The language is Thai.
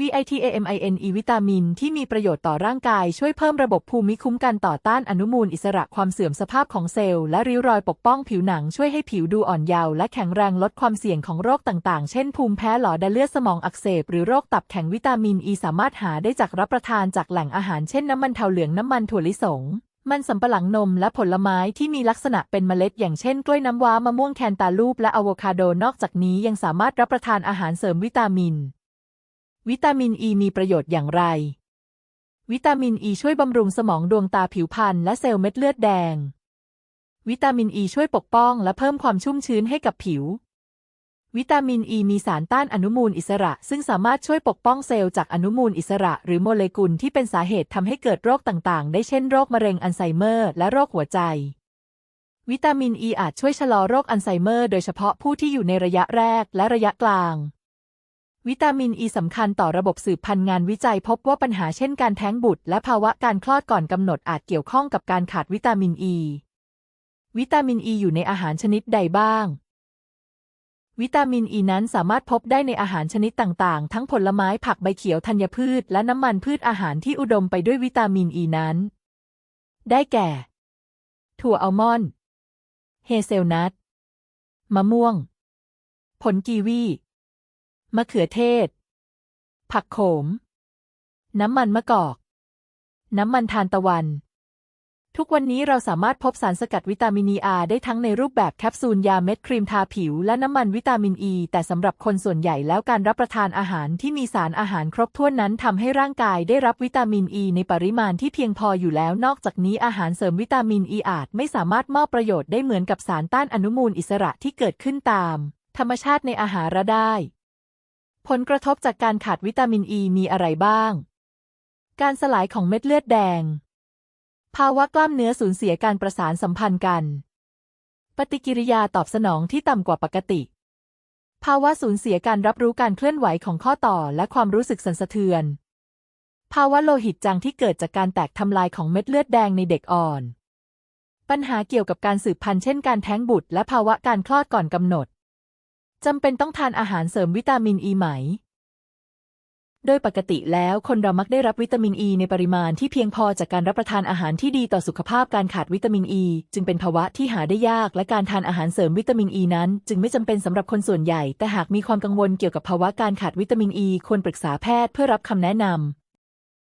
วิตามินวิตามินที่มีประโยชน์ต่อร่างกายช่วยเพิ่มระบบภูมิคุ้มกันต่อต้านอนุมูลอิสระความเสื่อมสภาพของเซลล์และริ้วรอยปกป้องผิวหนังช่วยให้ผิวดูอ่อนเยาว์และแข็งแรงลดความเสี่ยงของโรคต่างๆ เช่นภูมิแพ้หลอดเลือดสมองอักเสบหรือโรคตับแข็งวิตามินอ e ีสามารถหาได้จากรับประทานจากแหล่งอาหารเช่นน้ำมันเทาเหลืองน้ำมันถั่วลิสงมันสำปะหลังนมและผลไม้ที่มีลักษณะเป็นเมล็ด อย่างเช่น กล้วยน้ำว้ามะม่วงแคนตาลูปและอะโวคาโดนอกจากนี้ยังสามารถรับประทานอาหารเสริมวิตามิน วิตามินอ e ีมีประโยชน์อย่างไร วิตามินอ e ีช่วยบำรุงสมองดวงตาผิวพรรณและเซลล์เม็ดเลือดแดง วิตามินอ e ีช่วยปกป้องและเพิ่มความชุ่มชื้นให้กับผิว วิตามินอ e ีมีสารต้านอนุมูลอิสระ ซึ่งสามารถช่วยปกป้องเซลล์จากอนุมูลอิสระ หรือโมเลกุลที่เป็นสาเหตุทำให้เกิดโรคต่างๆ ได้เช่นโรคมะเร็งอัลไซเมอร์ และโรคหัวใจ วิตามินอ e ีอาจช่วยชะลอโรคอัลไซเมอร์ โดยเฉพาะผู้ที่อยู่ในระยะแรกและระยะกลาง วิตามินอ e ีสำคัญต่อระบบสืบพันธุ์งานวิจัยพบว่าปัญหาเช่นการแท้งบุตร และภาวะการคลอดก่อนกำหนดอาจเกี่ยวข้องกับการขาดวิตามินอ e. ีวิตามินอ e ีอยู่ในอาหารชนิดใดบ้าง วิตามินอ e ีนั้นสามารถพบได้ในอาหารชนิดต่างๆ ทั้งผลไม้ผักใบเขียวธัญพืช และน้ำมันพืชอาหารที่อุดมไปด้วยวิตามินอ e ีนั้น ได้แก่ ถั่วอัลมอนด์เฮเซลนัทมะม่วง ผลกีวี มะเขือเทศ ผักโขม น้ำมันมะกอก น้ำมันทานตะวัน ทุกวันนี้เราสามารถพบสารสกัดวิตามินอ e ได้ทั้งในรูปแบบแคปซูลยาเม็ดครีมทาผิว และน้ำมันวิตามินอ e, แต่สำหรับคนส่วนใหญ่แล้วการรับประทานอาหารที่มีสารอาหารครบถ้วนนั้นทำให้ร่างกายได้รับวิตามินอ e ในปริมาณที่เพียงพออยู่แล้ว นอกจากนี้อาหารเสริมวิตามินอ e อาจไม่สามารถมอบประโยชน์ได้เหมือนกับสารต้านอนุมูลอิสระที่เกิดขึ้นตาม ธรรมชาติในอาหารได้ ผลกระทบจากการขาดวิตามินอ e มีอะไรบ้าง การสลายของเม็ดเลือดแดง ภาวะกล้ามเนื้อสูญเสียการประสานสัมพันธ์กัน ปฏิกิริยาตอบสนองที่ต่ำกว่าปกติ ภาวะสูญเสียการรับรู้การเคลื่อนไหวของข้อต่อและความรู้สึกสั่นสะเทือน ภาวะโลหิตจางที่เกิดจากการแตกทำลายของเม็ดเลือดแดงในเด็กอ่อน ปัญหาเกี่ยวกับการสืบพันธุ์เช่นการแท้งบุตรและภาวะการคลอดก่อนกำหนด จำเป็นต้องทานอาหารเสริมวิตามินอ e ีไหม โดยปกติแล้วคนเรามักได้รับวิตามินอ e ีในปริมาณที่เพียงพอจากการรับประทานอาหารที่ดีต่อสุขภาพการขาดวิตามินอ e ีจึงเป็นภาวะที่หาได้ยาก และการทานอาหารเสริมวิตามินอ e ีนั้น จึงไม่จำเป็นสำหรับคนส่วนใหญ่ แต่หากมีความกังวลเกี่ยวกับภาวะการขาดวิตามินอ e ีควรปรึกษาแพทย์เพื่อรับคำแนะนำ